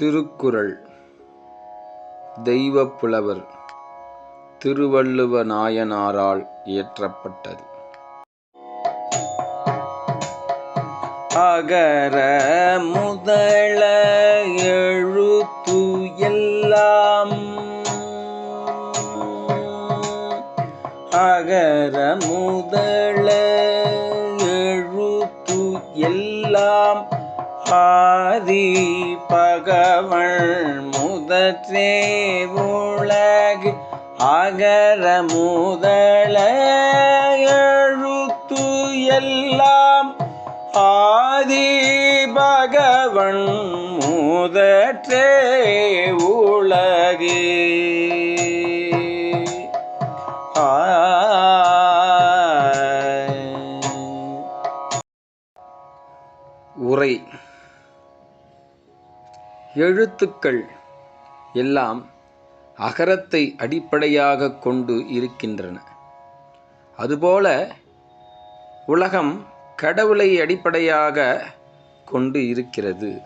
திருக்குறள். தெய்வப் புலவர் திருவள்ளுவ நாயனாரால் இயற்றப்பட்டது. அகர முதல எழுத்து எல்லாம். அகர முதல எழுத்து எல்லாம். ஆதி பகவள் முதற்றே உலகு அகர முதல எழுத்து எல்லாம் ஆதி பகவன் முதற்றே உலகு. உரை. எழுத்துக்கள் எல்லாம் அகரத்தை அடிப்படையாக கொண்டு இருக்கின்றன. அதுபோல உலகம் கடவுளை அடிப்படையாக கொண்டு இருக்கிறது.